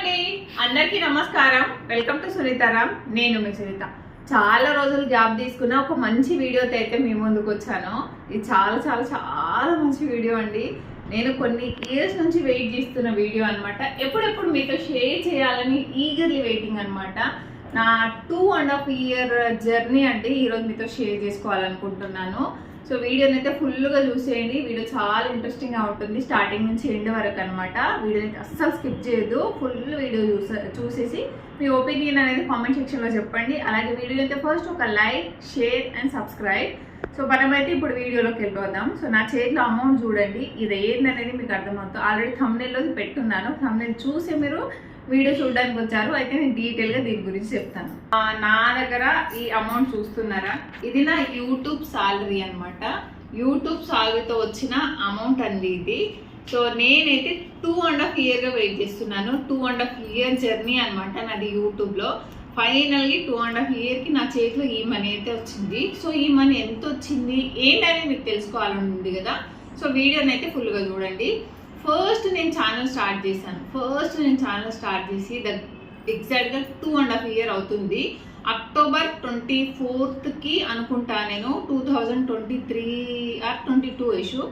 అండి. అందరికీ నమస్కారం. వెల్కమ్ టు సునీతారామ్ నేను మీ సునీత. చాలా రోజులు గ్యాప్ తీసుకున్న ఒక మంచి వీడియోతో అయితే మీ ముందుకు వచ్చాను. ఇది చాలా చాలా చాలా మంచి వీడియో అండి. నేను కొన్ని ఇయర్స్ నుంచి వెయిట్ చేస్తున్న వీడియో అనమాట ఎప్పుడెప్పుడు మీతో షేర్ చేయాలని ఈగర్లీ వెయిటింగ్ అనమాట నా two and half year journey అంటే ఈరోజు మీతో షేర్ చేసుకోవాలనుకుంటున్నాను. సో వీడియోని అయితే ఫుల్గా చూసేయండి. వీడియో చాలా ఇంట్రెస్టింగ్గా ఉంటుంది. స్టార్టింగ్ నుంచి ఎండ్ వరకు అనమాట వీడియోని అయితే అస్సలు స్కిప్ చేయొద్దు. ఫుల్ వీడియో చూసే చూసేసి మీ ఒపీనియన్ అనేది కామెంట్ సెక్షన్లో చెప్పండి. అలాగే వీడియో అయితే ఫస్ట్ ఒక like share and subscribe. So మనమైతే ఇప్పుడు వీడియోలోకి వెళ్ళిపోదాం. సో నా చేతిలో అమౌంట్ చూడండి. ఇది ఏందనేది మీకు అర్థమవుతుంది. ఆల్రెడీ థంబ్నెల్లో పెట్టున్నాను. థంబ్నెల్ చూసి మీరు వీడియో చూడడానికి వచ్చారు. అయితే నేను డీటెయిల్గా దీని గురించి చెప్తాను. నా దగ్గర ఈ అమౌంట్ చూస్తున్నారా? ఇది నా యూట్యూబ్ సాలరీ అనమాట యూట్యూబ్ సాలరీతో వచ్చిన అమౌంట్ అండి ఇది. సో నేనైతే టూ అండ్ హాఫ్ ఇయర్గా వెయిట్ చేస్తున్నాను. Two and half year journey అనమాట నాది యూట్యూబ్లో. ఫైనల్లీ టూ అండ్ హాఫ్ ఇయర్కి నా చేతిలో ఈ మనీ అయితే వచ్చింది. సో ఈ మనీ ఎంత వచ్చింది ఏంటనేది మీకు తెలుసుకోవాలని ఉంది కదా. సో వీడియోని అయితే ఫుల్గా చూడండి. ఫస్ట్ నేను ఛానల్ స్టార్ట్ చేశాను. ఫస్ట్ నేను ఛానల్ స్టార్ట్ చేసి ద ఎగ్జాక్ట్గా టూ అండ్ హాఫ్ ఇయర్ అవుతుంది. అక్టోబర్ ట్వంటీ ఫోర్త్కి అనుకుంటా నేను two thousand twenty three or twenty two issue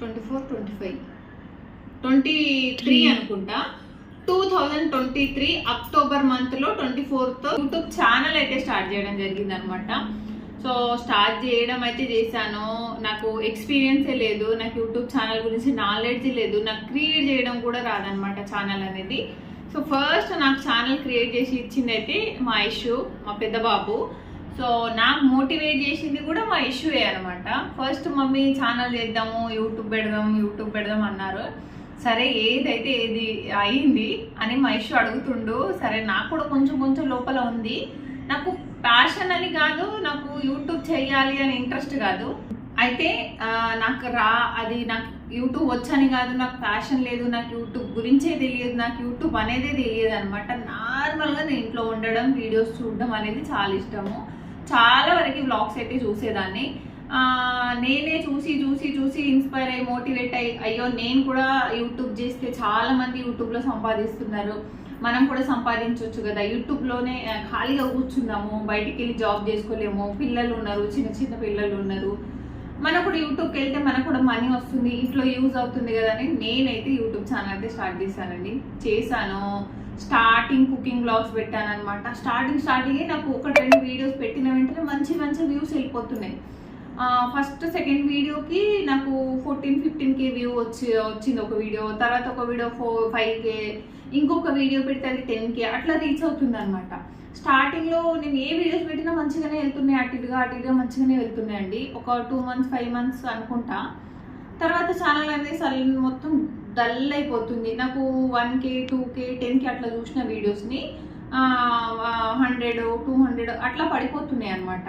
twenty four twenty five twenty three అనుకుంటా. Two thousand twenty three October మంత్లో ట్వంటీ ఫోర్త్ యూట్యూబ్ ఛానల్ అయితే start చేయడం జరిగింది అనమాట సో స్టార్ట్ చేయడం అయితే చేశాను. నాకు ఎక్స్పీరియన్సే లేదు. నాకు యూట్యూబ్ ఛానల్ గురించి నాలెడ్జ్ లేదు. నాకు క్రియేట్ చేయడం కూడా రాదనమాట ఛానల్ అనేది. సో ఫస్ట్ నాకు ఛానల్ క్రియేట్ చేసి ఇచ్చింది అయితే మా ఇష్యూ మా పెద్ద బాబు. సో నాకు మోటివేట్ చేసింది కూడా మా ఇష్యూయే అనమాట ఫస్ట్ మమ్మీ ఛానల్ చేద్దాము యూట్యూబ్ పెడదాం యూట్యూబ్ పెడదాం అన్నారు. సరే ఏదైతే ఏది అయింది అని మా ఇష్యూ అడుగుతుండు. సరే నాకు కూడా కొంచెం కొంచెం లోపల ఉంది. నాకు ప్యాషన్ అని కాదు నాకు యూట్యూబ్ చేయాలి అని ఇంట్రెస్ట్ కాదు. అయితే నాకు రా అది నాకు యూట్యూబ్ వచ్చని కాదు నాకు ప్యాషన్ లేదు నాకు యూట్యూబ్ గురించే తెలియదు నాకు యూట్యూబ్ అనేదే తెలియదు అనమాట నార్మల్గా నేను ఇంట్లో ఉండడం వీడియోస్ చూడడం అనేది చాలా ఇష్టము. చాలా వరకు వ్లాగ్స్ అయితే చూసేదాన్ని. నేనే చూసి చూసి చూసి ఇన్స్పైర్ అయ్యి మోటివేట్ అయ్యి అయ్యో నేను కూడా యూట్యూబ్ చేస్తే చాలామంది యూట్యూబ్లో సంపాదిస్తున్నారు. మనం కూడా సంపాదించవచ్చు కదా. యూట్యూబ్లోనే ఖాళీగా కూర్చుందాము బయటికి వెళ్ళి జాబ్ చేసుకోలేము పిల్లలు ఉన్నారు చిన్న చిన్న పిల్లలు ఉన్నారు. మనం కూడా యూట్యూబ్కి వెళ్తే మనకు కూడా మనీ వస్తుంది ఇంట్లో యూజ్ అవుతుంది కదా అని నేనైతే యూట్యూబ్ ఛానల్ అయితే స్టార్ట్ చేశానండి. చేశాను. స్టార్టింగ్ కుకింగ్ బ్లాగ్స్ పెట్టాను అనమాట స్టార్టింగ్ స్టార్టింగే నాకు ఒక రెండు వీడియోస్ పెట్టిన వెంటనే మంచి మంచి వ్యూస్ వెళ్ళిపోతున్నాయి. ఫస్ట్ సెకండ్ వీడియోకి నాకు ఫోర్టీన్ ఫిఫ్టీన్ కే వ్యూ వచ్చి వచ్చింది ఒక వీడియో. తర్వాత ఒక వీడియో ఫోర్ ఫైవ్ కే ఇంకొక వీడియో పెడితే అది టెన్ కే అట్లా రీచ్ అవుతుంది అనమాట స్టార్టింగ్లో నేను ఏ వీడియోస్ పెట్టినా మంచిగానే వెళ్తున్నాయి అటు ఇటుగా అటు ఇటుగా మంచిగానే వెళ్తున్నాయండి. ఒక టూ మంత్స్ ఫైవ్ మంత్స్ అనుకుంటా. తర్వాత ఛానల్ అనేది సల్ మొత్తం డల్ అయిపోతుంది. నాకు one K two K ten K అట్లా చూసిన వీడియోస్ని హండ్రెడ్ టూ హండ్రెడ్ అట్లా పడిపోతున్నాయి అనమాట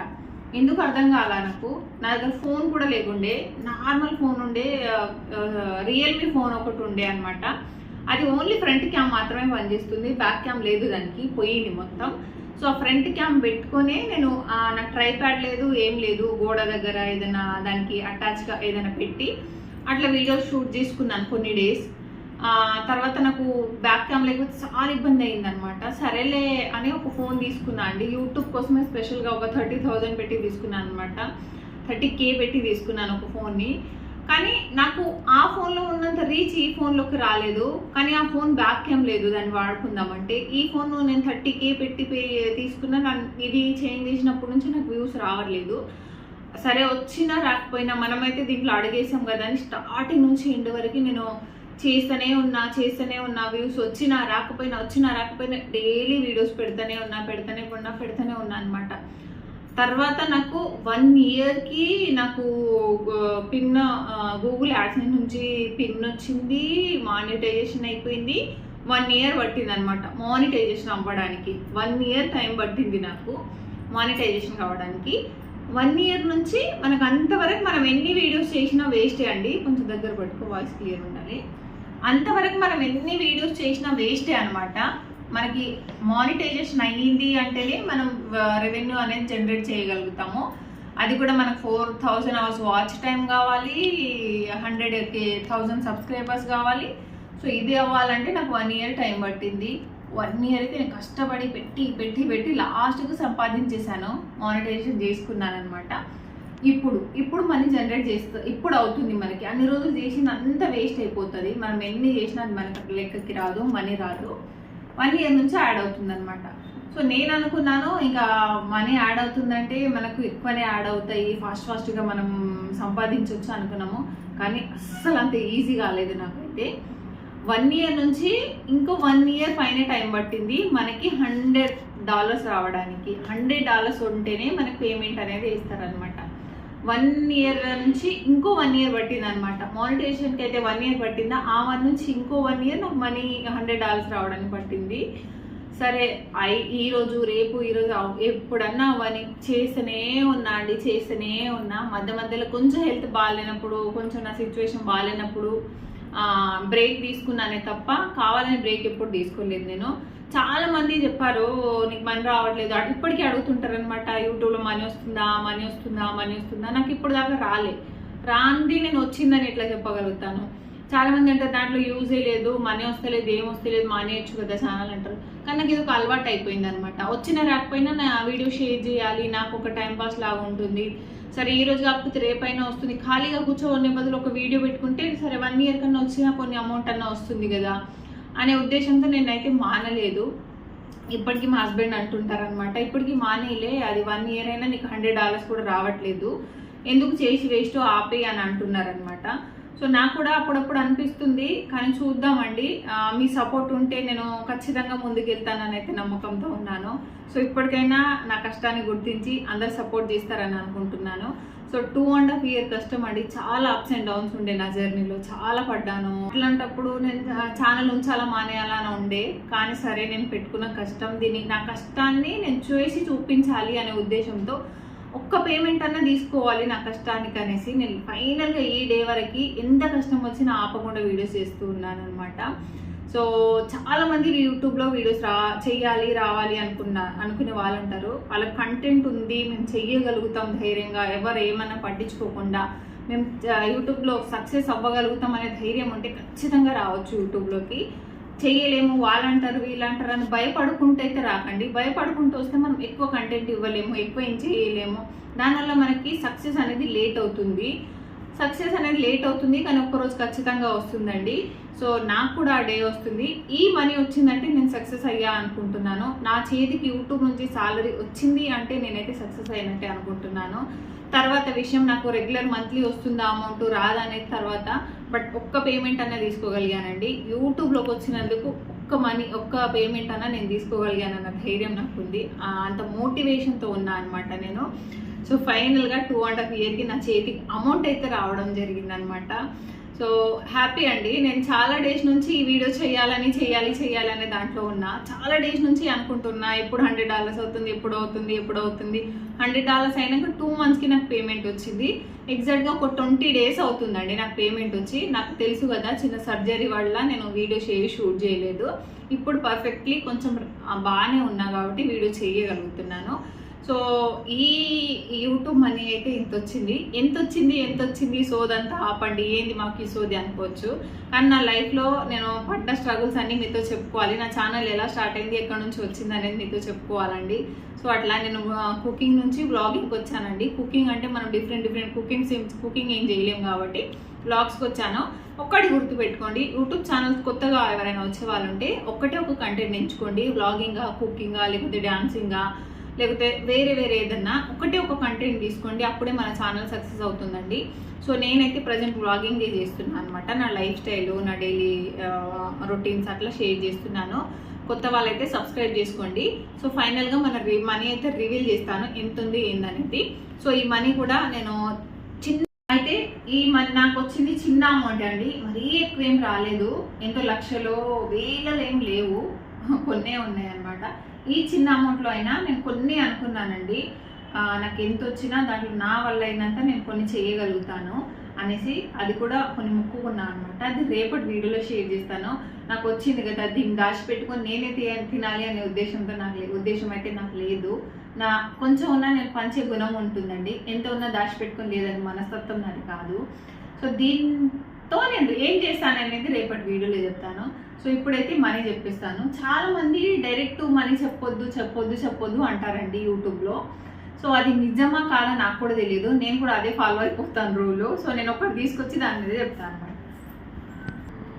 ఎందుకు అర్థం కాలా నాకు? నా దగ్గర ఫోన్ కూడా లేకుండే. నార్మల్ ఫోన్ ఉండే రియల్మీ ఫోన్ ఒకటి ఉండే అనమాట అది ఓన్లీ ఫ్రంట్ క్యామ్ మాత్రమే పనిచేస్తుంది బ్యాక్ క్యామ్ లేదు దానికి పోయింది మొత్తం. సో ఆ ఫ్రంట్ క్యామ్ పెట్టుకునే నేను నాకు ట్రైప్యాడ్ లేదు ఏం లేదు గోడ దగ్గర ఏదైనా దానికి అటాచ్గా ఏదైనా పెట్టి అట్లా వీడియోస్ షూట్ చేసుకున్నాను కొన్ని డేస్ తర్వాత నాకు బ్యాక్ క్యామ్ లేకపోతే చాలా ఇబ్బంది అయిందనమాట సరేలే అని ఒక ఫోన్ తీసుకున్నా అండి. యూట్యూబ్ కోసమే స్పెషల్గా ఒక థర్టీ థౌజండ్ పెట్టి తీసుకున్నాను అనమాట థర్టీ కే పెట్టి తీసుకున్నాను ఒక ఫోన్ని కానీ నాకు ఆ ఫోన్లో ఉన్నంత రీచ్ ఈ ఫోన్లోకి రాలేదు. కానీ ఆ ఫోన్ బ్యాక్ క్యామ్ లేదు. దాన్ని వాడుకుందామంటే ఈ ఫోన్ నేను థర్టీ కే పెట్టి పే తీసుకున్నా నన్ను ఇది చేంజ్ చేసినప్పటి నుంచి నాకు వ్యూస్ రావట్లేదు. సరే వచ్చినా రాకపోయినా మనమైతే దీంట్లో అడిగేసాం కదా అని స్టార్టింగ్ నుంచి ఎండ్ వరకు నేను చేస్తూనే ఉన్నా చేస్తూనే ఉన్నా వ్యూస్ వచ్చినా రాకపోయినా వచ్చినా రాకపోయినా డైలీ వీడియోస్ పెడతానే ఉన్నా పెడతానే ఉన్నా పెడతానే ఉన్నా అనమాట తర్వాత నాకు వన్ ఇయర్కి నాకు పిన్ గూగుల్ యాడ్స్ నుంచి పిన్ వచ్చింది మానిటైజేషన్ అయిపోయింది. వన్ ఇయర్ పట్టింది అనమాట మానిటైజేషన్ అవ్వడానికి. వన్ ఇయర్ టైం పట్టింది నాకు మానిటైజేషన్ కావడానికి. వన్ ఇయర్ నుంచి మనకు అంతవరకు మనం ఎన్ని వీడియోస్ చేసినా వేస్టే అండి కొంచెం దగ్గర పట్టుకో వాయిస్ క్లియర్ ఉండాలి. అంతవరకు మనం ఎన్ని వీడియోస్ చేసినా వేస్టే అనమాట మనకి మానిటైజేషన్ అయ్యింది అంటేనే మనం రెవెన్యూ అనేది జనరేట్ చేయగలుగుతాము. అది కూడా మనకు four thousand hours watch time కావాలి హండ్రెడ్ థౌజండ్ సబ్స్క్రైబర్స్ కావాలి. సో ఇది అవ్వాలంటే నాకు వన్ ఇయర్ టైం పట్టింది. వన్ ఇయర్ అయితే నేను కష్టపడి పెట్టి పెట్టి పెట్టి లాస్ట్కు సంపాదించేశాను మానిటైజేషన్ చేసుకున్నాను అనమాట ఇప్పుడు ఇప్పుడు మనీ జనరేట్ చేస్తూ ఇప్పుడు అవుతుంది మనకి. అన్ని రోజులు చేసిన అంత వేస్ట్ అయిపోతుంది. మనం ఎన్ని చేసినా అది మనకి లెక్కకి రాదు మనీ రాదు. వన్ ఇయర్ నుంచి యాడ్ అవుతుంది అనమాట సో నేను అనుకున్నాను ఇంకా మనీ యాడ్ అవుతుందంటే మనకు ఎక్కువనే యాడ్ అవుతాయి ఫాస్ట్ ఫాస్ట్గా మనం సంపాదించవచ్చు అనుకున్నాము. కానీ అస్సలు అంత ఈజీ కాలేదు నాకైతే. వన్ ఇయర్ నుంచి ఇంకో వన్ ఇయర్ పైన టైం పట్టింది. మనకి హండ్రెడ్ డాలర్స్ రావడానికి. హండ్రెడ్ డాలర్స్ ఉంటేనే మనకి పేమెంట్ అనేది ఇస్తారనమాట వన్ ఇయర్ నుంచి ఇంకో వన్ ఇయర్ పట్టింది అనమాట మానిటేషన్కి అయితే వన్ ఇయర్ పట్టిందా? ఆ వన్ నుంచి ఇంకో వన్ ఇయర్ నాకు మనీ హండ్రెడ్ డాలర్స్ రావడానికి పట్టింది. సరే ఐ ఈరోజు రేపు ఈరోజు ఎప్పుడన్నా అవన్నీ చేస్తూనే ఉన్నా అండి చేస్తూనే ఉన్నా. మధ్య మధ్యలో కొంచెం హెల్త్ బాగాలేనప్పుడు కొంచెం నా సిచ్యువేషన్ బాగాలేనప్పుడు బ్రేక్ తీసుకున్నానే తప్ప కావాలని బ్రేక్ ఎప్పుడు తీసుకోలేదు నేను. చాలా మంది చెప్పారు నీకు మనీ రావట్లేదు. అటు ఇప్పటికీ అడుగుతుంటారు అనమాట యూట్యూబ్లో మనీ వస్తుందా మనీ వస్తుందా మనీ వస్తుందా? నాకు ఇప్పుడు దాకా రాలే. రాంది నేను వచ్చిందని ఎట్లా చెప్పగలుగుతాను? చాలా మంది అంటారు దాంట్లో యూజే లేదు మనీ వస్తలేదు ఏం వస్తలేదు మానేయచ్చు కదా ఛానల్ అంటారు. కానీ నాకు ఇది ఒక అలవాటు అయిపోయింది అనమాట వచ్చినా రాకపోయినా నా వీడియో షేర్ చేయాలి నాకు ఒక టైం పాస్ లాగా ఉంటుంది. సరే ఈ రోజు కాకపోతే రేపైనా వస్తుంది. ఖాళీగా కూర్చోనే బదులు ఒక వీడియో పెట్టుకుంటే సరే వన్ ఇయర్ కన్నా వచ్చినా కొన్ని అమౌంట్ అన్నా వస్తుంది కదా. అనే ఉద్దేశంతో నేనైతే మానలేదు. ఇప్పటికీ మా హస్బెండ్ అంటుంటారు అనమాట ఇప్పటికీ మానేలే అది వన్ ఇయర్ అయినా నీకు హండ్రెడ్ డాలర్స్ కూడా రావట్లేదు. ఎందుకు చేసి వేస్ట్ ఆపే అని అంటున్నారనమాట సో నాకు కూడా అప్పుడప్పుడు అనిపిస్తుంది కానీ చూద్దామండి. మీ సపోర్ట్ ఉంటే నేను ఖచ్చితంగా ముందుకెళ్తానని అయితే నమ్మకంతో ఉన్నాను. సో ఇప్పటికైనా నా కష్టాన్ని గుర్తించి అందరు సపోర్ట్ చేస్తారని అనుకుంటున్నాను. So two and half year కష్టం అండి. చాలా అప్స్ అండ్ డౌన్స్ ఉండే నా జర్నీలో. చాలా పడ్డాను. అట్లాంటప్పుడు నేను ఛానల్ ఉంచాలా మానేయాలా అని ఉండే. కానీ సరే నేను పెట్టుకున్న కష్టం దీన్ని నా కష్టాన్ని నేను చేసి చూపించాలి అనే ఉద్దేశంతో ఒక్క పేమెంట్ అన్నా తీసుకోవాలి నా కష్టానికి అనేసి నేను ఫైనల్గా ఈ డే వరకు ఎంత కష్టం వచ్చినా ఆపకుండా వీడియోస్ చేస్తూ ఉన్నాను అనమాట సో చాలామంది యూట్యూబ్లో వీడియోస్ రా చెయ్యాలి రావాలి అనుకున్న అనుకునే వాళ్ళు ఉంటారు వాళ్ళ కంటెంట్ ఉంది మేము చెయ్యగలుగుతాం ధైర్యంగా. ఎవరు ఏమన్నా పట్టించుకోకుండా మేము యూట్యూబ్లో సక్సెస్ అవ్వగలుగుతాం అనే ధైర్యం ఉంటే ఖచ్చితంగా రావచ్చు యూట్యూబ్లోకి చేయలేము వాళ్ళంటారు వీళ్ళంటారు అని భయపడుకుంటూ అయితే రాకండి. భయపడుకుంటూ వస్తే మనం ఎక్కువ కంటెంట్ ఇవ్వలేము ఎక్కువ ఏం చేయలేము. దానివల్ల మనకి సక్సెస్ అనేది లేట్ అవుతుంది. సక్సెస్ అనేది లేట్ అవుతుంది కానీ ఒక్కరోజు ఖచ్చితంగా వస్తుందండి. సో నాకు కూడా ఆ డే వస్తుంది. ఈ మనీ వచ్చిందంటే నేను సక్సెస్ అయ్యా అనుకుంటున్నాను. నా చేతికి యూట్యూబ్ నుంచి సాలరీ వచ్చింది అంటే నేనైతే సక్సెస్ అయినట్టే అనుకుంటున్నాను. తర్వాత విషయం నాకు రెగ్యులర్ మంత్లీ వస్తుందా అమౌంట్ రాదా అనేది తర్వాత బట్ ఒక్క పేమెంట్ అన్న తీసుకోగలిగానండి. యూట్యూబ్లోకి వచ్చినందుకు ఒక్క మనీ ఒక్క పేమెంట్ అన్న నేను తీసుకోగలిగానన్న ధైర్యం నాకు ఉంది అంత మోటివేషన్తో ఉన్నా అనమాట నేను. సో ఫైనల్గా టూ అండ్ హాఫ్ ఇయర్కి నా చేతికి అమౌంట్ అయితే రావడం జరిగిందనమాట సో హ్యాపీ అండి. నేను చాలా డేస్ నుంచి ఈ వీడియో చేయాలని చేయాలి చేయాలి అనే దాంట్లో ఉన్నా. చాలా డేస్ నుంచి అనుకుంటున్నా ఎప్పుడు హండ్రెడ్ డాలర్స్ అవుతుంది ఎప్పుడు అవుతుంది ఎప్పుడు అవుతుంది. హండ్రెడ్ డాలర్స్ అయినాక టూ మంత్స్కి నాకు పేమెంట్ వచ్చింది. ఎగ్జాక్ట్గా ఒక ట్వంటీ డేస్ అవుతుందండి నాకు పేమెంట్ వచ్చి. నాకు తెలుసు కదా చిన్న సర్జరీ వల్ల నేను వీడియో చేయి షూట్ చేయలేదు. ఇప్పుడు పర్ఫెక్ట్లీ కొంచెం బాగానే ఉన్నా కాబట్టి వీడియో చేయగలుగుతున్నాను. సో ఈ యూట్యూబ్ మనీ అయితే ఇంత వచ్చింది ఎంత వచ్చింది ఎంత వచ్చింది సోదంతా ఆపండి. ఏంది మాకు ఈ సోది అనుకోవచ్చు. కానీ నా లైఫ్లో నేను పడ్డ స్ట్రగుల్స్ అన్నీ మీతో చెప్పుకోవాలి. నా ఛానల్ ఎలా స్టార్ట్ అయింది ఎక్కడి నుంచి వచ్చింది అనేది మీతో చెప్పుకోవాలండి. సో అట్లా నేను కుకింగ్ నుంచి బ్లాగింగ్కి వచ్చానండి. కుకింగ్ అంటే మనం డిఫరెంట్ డిఫరెంట్ కుకింగ్ కుకింగ్ ఏం చేయలేం కాబట్టి బ్లాగ్స్కి వచ్చాను. ఒక్కటి గుర్తుపెట్టుకోండి. యూట్యూబ్ ఛానల్స్ కొత్తగా ఎవరైనా వచ్చే వాళ్ళు ఉంటే ఒక్కటే ఒక కంటెంట్ ఎంచుకోండి. బ్లాగింగా కుకింగా లేకపోతే డ్యాన్సింగా లేకపోతే వేరే వేరే ఏదన్నా ఒకటే ఒక కంటెంట్ తీసుకోండి అప్పుడే మన ఛానల్ సక్సెస్ అవుతుందండి. సో నేనైతే ప్రజెంట్ బ్లాగింగ్ చేస్తున్నాను అనమాట నా లైఫ్ స్టైల్ నా డైలీ రొటీన్స్ అట్లా షేర్ చేస్తున్నాను. కొత్త వాళ్ళైతే సబ్స్క్రైబ్ చేసుకోండి. సో ఫైనల్గా మన మనీ అయితే రివీల్ చేస్తాను. ఎంత ఉంది ఏందనేది. సో ఈ మనీ కూడా నేను చిన్న అయితే ఈ మనీ నాకు వచ్చింది చిన్న అమౌంట్ అండి. మరీ ఎక్కువ ఏం రాలేదు. ఎంతో లక్షలో వేలలో ఏం లేవు. కొన్నే ఉన్నాయి అన్నమాట ఈ చిన్న అమౌంట్లో అయినా నేను కొన్ని అనుకున్నానండి. నాకు ఎంత వచ్చినా దాంట్లో నా వల్ల అయినంత నేను కొన్ని చేయగలుగుతాను అనేసి అది కూడా కొన్ని మొక్కుకున్నాను అనమాట అది రేపటి వీడియోలో షేర్ చేస్తాను. నాకు వచ్చింది కదా దీన్ని దాచిపెట్టుకొని నేనే తిన- తినాలి అనే ఉద్దేశంతో నాకు లే- ఉద్దేశం అయితే నాకు లేదు. నా కొంచెం ఉన్నా నేను పంచే గుణం ఉంటుందండి. ఎంత ఉన్నా దాచిపెట్టుకొని లేదని మనస్తత్వం నాది కాదు. సో దీని తో నేను ఏం చేస్తాను అనేది రేపటి వీడియోలో చెప్తాను. సో ఇప్పుడైతే మనీ చెప్పిస్తాను. చాలా మంది డైరెక్ట్ మనీ చెప్పొద్దు చెప్పొద్దు చెప్పొద్దు అంటారండి యూట్యూబ్లో. సో అది నిజమా కాదా నాకు కూడా తెలియదు. నేను కూడా అదే ఫాలో అయిపోతాను రూలు. సో నేను ఒకటి తీసుకొచ్చి దాని మీద చెప్తాను. అనమాట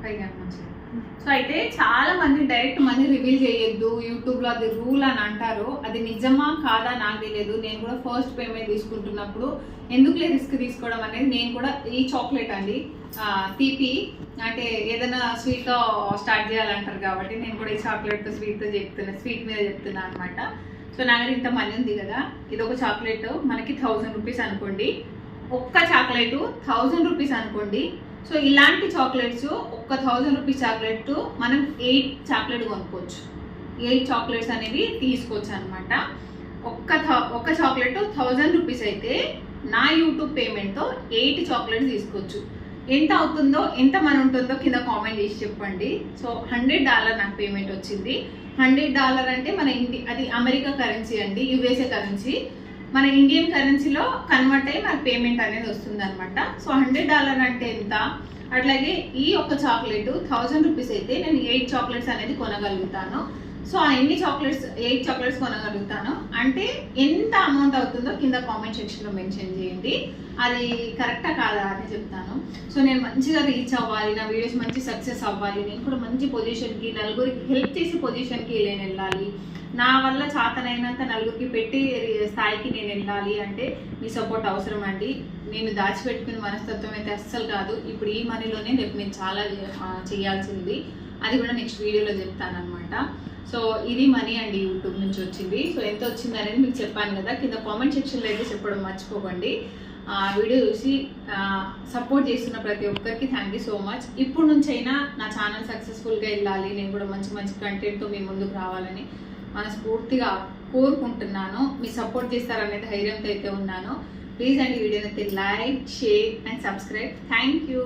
పైగా మంచిది. సో అయితే చాలా మంది డైరెక్ట్ మనీ రివీల్ చేయొద్దు యూట్యూబ్లో అది రూల్ అని అంటారు. అది నిజమా కాదా నాకు తెలియదు. నేను కూడా ఫస్ట్ పేమెంట్ తీసుకుంటున్నప్పుడు ఎందుకులే రిస్క్ తీసుకోవడం అనేది నేను కూడా ఈ చాక్లెట్ అండి తీపి. అంటే ఏదైనా స్వీట్తో స్టార్ట్ చేయాలంటారు కాబట్టి నేను కూడా ఈ చాక్లెట్ స్వీట్తో చెప్తున్నా స్వీట్ మీద చెప్తున్నా అనమాట సో నా దగ్గర ఇంత మనీ ఉంది కదా ఇది ఒక చాక్లెట్ మనకి థౌజండ్ రూపీస్ అనుకోండి. ఒక్క చాక్లెట్ థౌజండ్ రూపీస్ అనుకోండి. సో ఇలాంటి చాక్లెట్స్ ఒక్క థౌజండ్ రూపీస్ చాక్లెట్ మనం ఎయిట్ చాక్లెట్ కొనుక్కోవచ్చు. ఎయిట్ చాక్లెట్స్ అనేవి తీసుకోవచ్చు అనమాట ఒక్క థౌ- ఒక్క చాక్లెట్ థౌజండ్ రూపీస్ అయితే నా యూట్యూబ్ పేమెంట్తో ఎయిట్ చాక్లెట్స్ తీసుకోవచ్చు. ఎంత అవుతుందో ఎంత మన ఉంటుందో కింద కామెంట్ చేసి చెప్పండి. సో హండ్రెడ్ డాలర్ నాకు పేమెంట్ వచ్చింది. హండ్రెడ్ డాలర్ అంటే మన ఇంటి అది అమెరికా కరెన్సీ అండి యుఎస్ఏ కరెన్సీ. మన ఇండియన్ కరెన్సీలో కన్వర్ట్ అయ్యి మనకు పేమెంట్ అనేది వస్తుంది అనమాట సో హండ్రెడ్ డాలర్ అంటే ఎంత? అట్లాగే ఈ ఒక్క చాక్లెట్ థౌజండ్ రూపీస్ అయితే నేను ఎయిట్ చాక్లెట్స్ అనేది కొనగలుగుతాను. సో ఆ ఎన్ని చాక్లెట్స్ ఎయిట్ చాక్లెట్స్ కొనగలుగుతాను అంటే ఎంత అమౌంట్ అవుతుందో కింద కామెంట్ సెక్షన్లో మెన్షన్ చేయండి. అది కరెక్టా కాదా అని చెప్తాను. సో నేను మంచిగా రీచ్ అవ్వాలి నా వీడియోస్ మంచి సక్సెస్ అవ్వాలి నేను కూడా మంచి పొజిషన్కి నలుగురికి హెల్ప్ చేసే పొజిషన్కి నేను వెళ్ళాలి. నా వల్ల చాతనైనంత నలుగురికి పెట్టి స్థాయికి నేను వెళ్ళాలి అంటే మీ సపోర్ట్ అవసరం అండి. నేను దాచిపెట్టుకునే మనస్తత్వం అయితే అస్సలు కాదు. ఇప్పుడు ఈ మనీలోనే రేపు నేను చాలా చేయాల్సింది. అది కూడా నెక్స్ట్ వీడియోలో చెప్తాను అనమాట సో ఇది మనీ అండి యూట్యూబ్ నుంచి వచ్చింది. సో ఎంత వచ్చింది అనేది మీకు చెప్పాను కదా కింద కామెంట్ సెక్షన్లో అయితే చెప్పడం మర్చిపోకండి. ఆ వీడియో చూసి సపోర్ట్ చేస్తున్న ప్రతి ఒక్కరికి థ్యాంక్ యూ సో మచ్ ఇప్పుడు నుంచైనా నా ఛానల్ సక్సెస్ఫుల్గా వెళ్ళాలి నేను కూడా మంచి మంచి కంటెంట్తో మీ ముందుకు రావాలని మనస్ఫూర్తిగా కోరుకుంటున్నాను. మీ సపోర్ట్ చేస్తారనే ధైర్యంతో అయితే ఉన్నాను. ప్లీజ్ అండి వీడియోని అయితే like share and subscribe thank you